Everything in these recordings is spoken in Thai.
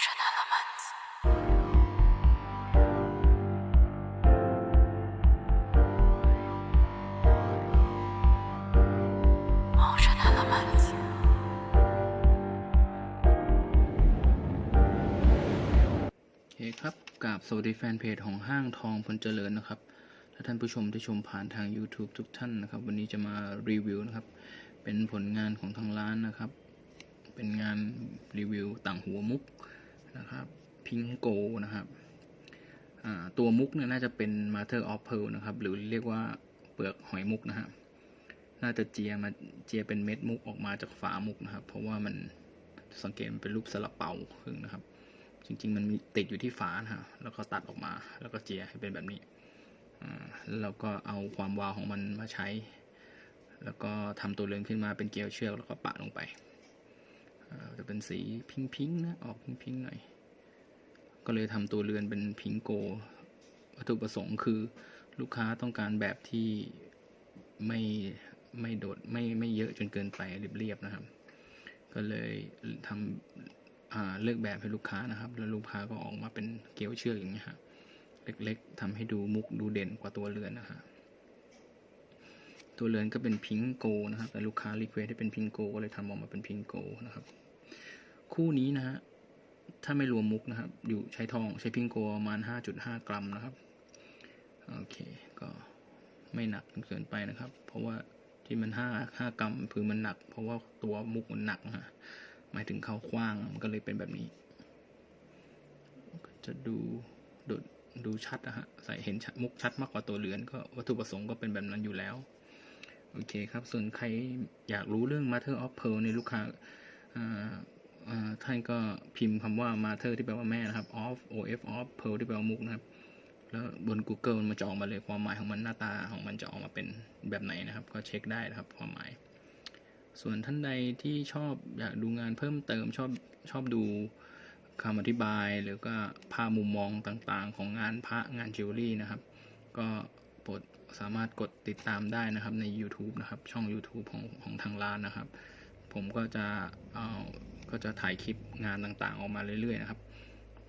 Ocean Elements. Ocean Elements. โอเคครับกราบสวัสดีแฟนเพจของห้างทองพลเจริญนะครับ ถ้าท่านผู้ชมที่ชมผ่านทาง YouTube ทุกท่านนะครับ วันนี้จะมารีวิวนะครับ เป็นผลงานของทางร้านนะครับ เป็นงานรีวิวต่างหัวมุก นะครับพิงโกนะครับตัวมุกเนี่ยน่าจะเป็น Mother of Pearl นะครับ หรือเรียกว่าเปลือกหอยมุกนะฮะน่าจะเจียมาเจียเป็นเม็ดมุกออกมาจากฝามุกนะครับ เพราะว่ามันสังเกตมันเป็นรูปสลับเปาครึ่งนะครับ จริง ๆ มันมีติดอยู่ที่ฝานะฮะแล้วก็ตัดออกมา แล้วก็เจียให้เป็นแบบนี้แล้วก็เอาความวาวของมันมาใช้ แล้วก็ทำตัวเรือนขึ้นมาเป็นเกลียวเชือกแล้วก็ปะลงไป จะเป็นสีพิงค์ๆนะออกพิงค์ๆหน่อย ก็เลยทำตัวเรือนเป็นพิงโก วัตถุประสงค์คือลูกค้าต้องการแบบที่ไม่ไม่โดดไม่ไม่เยอะจนเกินไปเรียบๆนะครับ ก็เลยทำเลือกแบบให้ลูกค้านะครับ แล้วลูกค้าก็ออกมาเป็นเกลียวเชือกอย่างเงี้ยฮะเล็กๆทำให้ดูมุกดูเด่นกว่าตัวเรือนนะฮะ ตัวเรือนก็เป็นพิงโกนะครับ แต่ลูกค้ารีเควสให้เป็นพิงโกก็เลยทำออกมาเป็นพิงโกนะครับ คู่นี้นะฮะถ้าไม่รวมมุกนะครับ อยู่ใช้ทองใช้พิงโกประมาณ 5.5 กรัมนะครับ โอเค ก็ไม่หนักจนเกินไปนะครับ เพราะว่าที่มัน 5 5 กรัมคือมันหนัก เพราะว่าตัวมุกมันหนักนะฮะหมายถึงเขาคว้างมันก็เลยเป็นแบบนี้ จะดูดูดูชัดนะฮะใส่เห็นมุกชัดมากกว่าตัวเรือนก็วัตถุประสงค์ก็เป็นแบบนั้นอยู่แล้ว โอเคครับ ส่วนใครอยากรู้เรื่อง Mother of Pearl ในลูกค้าท่านก็พิมพ์คำว่า Mother ที่แปลว่าแม่นะครับ of of of Pearl ที่แปลว่ามุกนะครับ แล้วบน Google มันจะออกมาเลยความหมายของมันหน้าตาของมันจะออกมาเป็นแบบไหนนะครับ ก็เช็คได้นะครับความหมาย ส่วนท่านใดที่ชอบอยากดูงานเพิ่มเติมชอบชอบดูคำอธิบายหรือก็ภาพมุมมองต่างๆ ของงานพระงานจิวเวลรี่นะครับ ก็ โปรดสามารถกดติดตามได้นะครับใน YouTube นะครับช่อง YouTube ของของทางร้านนะครับ ผมก็จะเอาก็จะถ่ายคลิปงานต่างๆ ออกมาเรื่อยๆนะครับ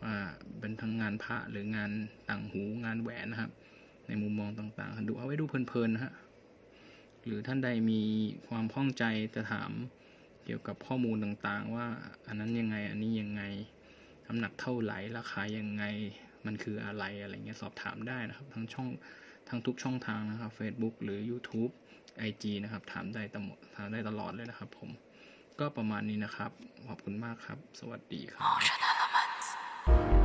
ว่าเป็นทั้งงานพระหรืองานต่างหูงานแหวนนะครับ ในมุมมองต่างๆ ดูเอาไว้ดูเพลินๆนะฮะหรือท่านใดมีความข้องใจจะถามเกี่ยวกับข้อมูลต่างๆ ว่าอันนั้นยังไงอันนี้ยังไงน้ำหนักเท่าไหร่ราคายังไงมันคืออะไรอะไรเงี้ยสอบถามได้นะครับ ทั้งช่อง ทั้งทุกช่องทางนะครับ Facebook หรือ YouTube IG นะครับ ถามได้ตลอดถามได้ตลอดเลยนะครับ ผม ก็ประมาณนี้นะครับ ขอบคุณมากครับ สวัสดีครับ